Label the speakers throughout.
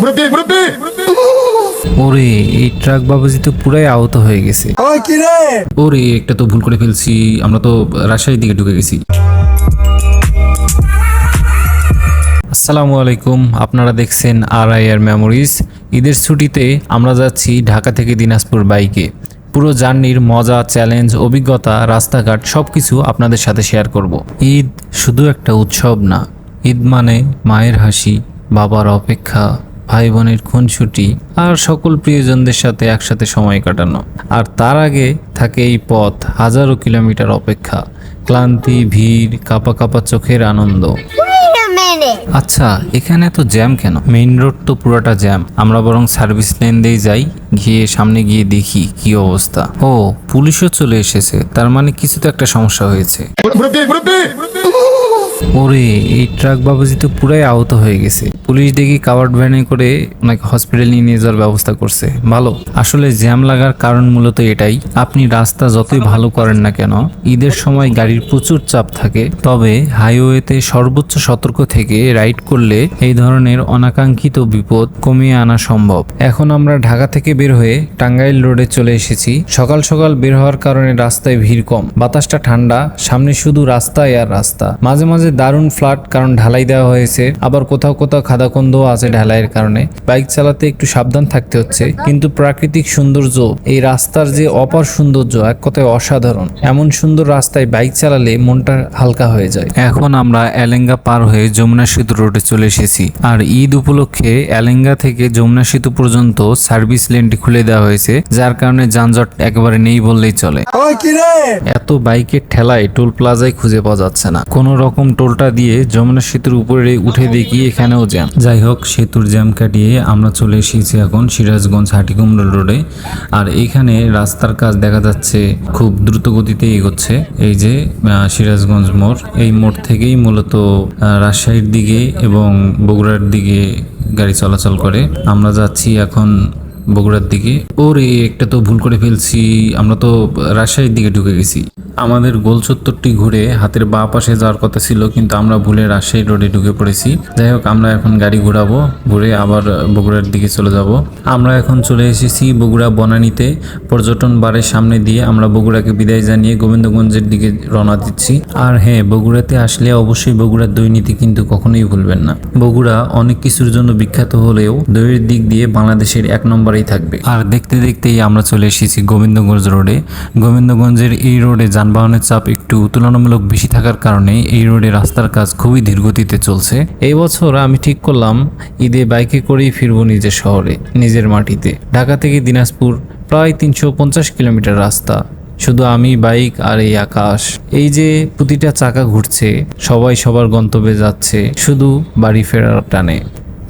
Speaker 1: মুরব্বী মুরব্বী!
Speaker 2: ওরে এই ট্রাক বাবাজি তো পুরাই আহত হয়ে গেছে।
Speaker 3: ওই কি রে?
Speaker 2: ওরে একটা তো ভুল করে ফেলছি আমরা তো রাজশাহীর দিকে ঢুকে গেছি। আসসালামু আলাইকুম আপনারা দেখছেন আর আই আর মেমোরিজ ঈদের ছুটিতে আমরা যাচ্ছি ঢাকা থেকে দিনাজপুর বাইকে। পুরো জার্নির মজা চ্যালেঞ্জ অভিজ্ঞতা রাস্তাঘাট সব কিছু আপনাদের সাথে শেয়ার করব। ঈদ শুধু একটা উৎসব না ঈদ মানে মায়ের হাসি বাবার অপেক্ষা। ভাই বোনের খুনছুটি আর সকল প্রিয়জনদের সাথে একসাথে সময় কাটানো। আর তার আগে থাকে এই পথ হাজারো কিলোমিটার অপেক্ষা। ক্লান্তি ভিড় কাপা কাপা চোখের আনন্দ. আচ্ছা এখানে তো জ্যাম কেন? মেইন রোড তো পুরোটা জ্যাম। আমরা বরং সার্ভিস লেন দিয়ে যাই গিয়ে সামনে গিয়ে দেখি কি অবস্থা। ও পুলিশও চলে এসেছে। তার মানে কিছু তো একটা সমস্যা হয়েছে। ওরে এই ট্রাক বাবাজি তো পুরাই আহত হয়ে গেছে। পুলিশ দেখি কাভার্ড ভ্যানে করে ওনাকে হসপিটালে নিয়ে যাওয়ার ব্যবস্থা করছে। ভালো। আসলে জ্যাম লাগার কারণ মূলত এটাই। আপনি রাস্তা যতই ভালো করেন না কেন, ঈদের সময় গাড়ির প্রচুর চাপ থাকে। তবে হাইওয়েতে সর্বোচ্চ সতর্ক থেকে রাইড করলে এই ধরনের অনাকাঙ্ক্ষিত বিপদ কমিয়ে আনা সম্ভব। এখন আমরা ঢাকা থেকে বের হয়ে টাঙ্গাইল রোডে চলে এসেছি। সকাল সকাল বের হওয়ার কারণে রাস্তায় ভিড় কম। বাতাসটা ঠান্ডা, সামনে শুধু রাস্তায় আর রাস্তা। মাঝে মাঝে দারুণ ফ্ল্যাট কারণ ঢালাই দেওয়া হয়েছে। আবার কোথাও কোথাও খাদাকন্দও আছে ঢালাইয়ের কারণে। বাইক চালাতে একটু সাবধান থাকতে হচ্ছে। কিন্তু প্রাকৃতিক সৌন্দর্য এই রাস্তার যে অপার সৌন্দর্য এক কথায় অসাধারণ। এমন সুন্দর রাস্তায় বাইক চালালে মনটা হালকা হয়ে যায়। এখন আমরা এলেঙ্গা পার হয়ে যমুনা সেতু রোডে চলে এসেছি। আর ঈদ উপলক্ষে এলেঙ্গা থেকে যমুনা সেতু পর্যন্ত সার্ভিস লেনটি খুলে দেওয়া হয়েছে যার কারণে যানজট একেবারে নেই বললেই চলে। এত বাইকের ঠেলায় টোল প্লাজায় খুঁজে পাওয়া যাচ্ছে না। কোনো রকম টোলটা দিয়ে যমুনা সেতুর উপরে উঠে দেখি এখানেও জ্যাম। যাই হোক, সেতুর জ্যাম কাটিয়ে আমরা চলে এসেছি এখন সিরাজগঞ্জ হাটিকুমড়া রোডে। আর এইখানে রাস্তার কাজ দেখা যাচ্ছে খুব দ্রুত গতিতে এগোচ্ছে। এই যে সিরাজগঞ্জ মোড়, এই মোড় থেকেই মূলত রাজশাহীর দিকে এবং বগুড়ার দিকে গাড়ি চলাচল করে। আমরা যাচ্ছি এখন বগুড়ার দিকে। ওরে, একটা তো ভুল করে ফেলছি। আমরা তো রাজশাহীর দিকে ঢুকে গেছি। আমাদের গোল চত্বরটি ঘুরে হাতের বাঁ পাশে যাওয়ার কথা ছিল, কিন্তু আমরা ভুলে রাজশাহী রোডে ঢুকে পড়েছি। যাই হোক, আমরা এখন গাড়ি ঘোরাবো, ঘুরে আবার বগুড়ার দিকে চলে যাব। আমরা এখন চলে এসেছি বগুড়া বনানীতে। পর্যটন বারের সামনে দিয়ে আমরা বগুড়াকে বিদায় জানিয়ে গোবিন্দগঞ্জের দিকে রওনা দিচ্ছি। আর হ্যাঁ বগুড়াতে আসলে অবশ্যই বগুড়ার দৈনীতি কিন্তু কখনোই ভুলবেন না। বগুড়া অনেক কিছুর জন্য বিখ্যাত হলেও দইয়ের দিক দিয়ে বাংলাদেশের এক নম্বরেই থাকবে। আর দেখতে দেখতেই আমরা চলে এসেছি গোবিন্দগঞ্জ রোডে। গোবিন্দগঞ্জের এই রোডে যানবাহনের চাপ একটু তুলনামূলক বেশি থাকার কারণে এই রোডে রাস্তার কাজ খুবই ধীরগতিতে চলছে। এই বছর আমি ঠিক করলাম, ঈদে বাইকে করেই ফিরবো নিজের শহরে, নিজের মাটিতে। ঢাকা থেকে দিনাজপুর, প্রায় তিনশো পঞ্চাশ কিলোমিটার রাস্তা। শুধু আমি, বাইক আর এই আকাশ। এই যে প্রতিটা চাকা ঘুরছে, সবাই সবার গন্তব্যে যাচ্ছে, শুধু বাড়ি ফেরার টানে।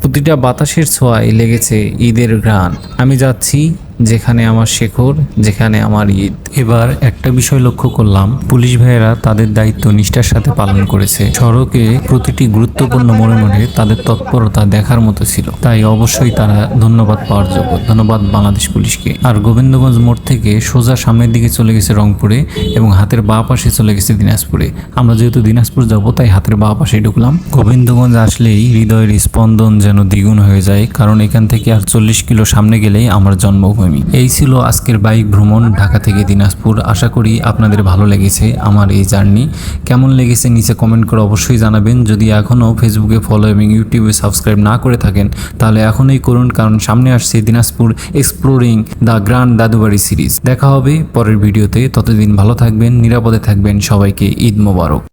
Speaker 2: প্রতিটা বাতাসের ছোঁয়ায় লেগেছে ঈদের ঘ্রাণ। আমি যাচ্ছি যেখানে আমার শেখর, যেখানে আমার ঈদ। এবার একটা বিষয় লক্ষ্য করলাম। পুলিশ ভাইয়েরা তাদের দায়িত্ব নিষ্ঠার সাথে পালন করেছে। সড়কে প্রতিটি গুরুত্বপূর্ণ মোড়ে মোড়ে তাদের তৎপরতা দেখার মতো ছিল। তাই অবশ্যই তারা ধন্যবাদ পাওয়ার যোগ্য। ধন্যবাদ বাংলাদেশ পুলিশকে। আর গোবিন্দগঞ্জ মোড় থেকে সোজা সামনের দিকে চলে গেছে রংপুরে এবং হাতের বাঁ পাশে চলে গেছে দিনাজপুরে। আমরা যেহেতু দিনাজপুর যাব, তাই হাতের বাঁ পাশে ঢুকলাম। গোবিন্দগঞ্জ আসলেই হৃদয়ের স্পন্দন যেন দ্বিগুণ হয়ে যায়, কারণ এখান থেকে আর চল্লিশ কিলো সামনে গেলেই আমার জন্মভূমি। এই ছিল আজকের বাইক ভ্রমণ ঢাকা থেকে দিনাজপুর। আশা করি আপনাদের ভালো লেগেছে আমার এই জার্নি। কেমন লেগেছে নিচে কমেন্ট করে অবশ্যই জানাবেন। যদি এখনও ফেসবুকে ফলো এবং ইউটিউবে সাবস্ক্রাইব না করে থাকেন, তাহলে এখনই করুন, কারণ সামনে আসছে দিনাজপুর এক্সপ্লোরিং দ্য গ্র্যান্ড দাদুবাড়ি সিরিজ দেখা হবে পরের ভিডিওতে। ততদিন ভালো থাকবেন, নিরাপদে থাকবেন। সবাইকে ঈদ মোবারক।